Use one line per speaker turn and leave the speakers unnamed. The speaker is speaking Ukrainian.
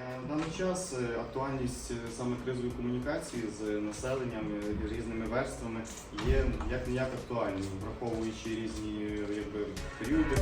Е, в даний час е, актуальність е, саме кризової комунікації з населенням і різними верствами є як ніяк як актуальною, враховуючи різні якби, періоди,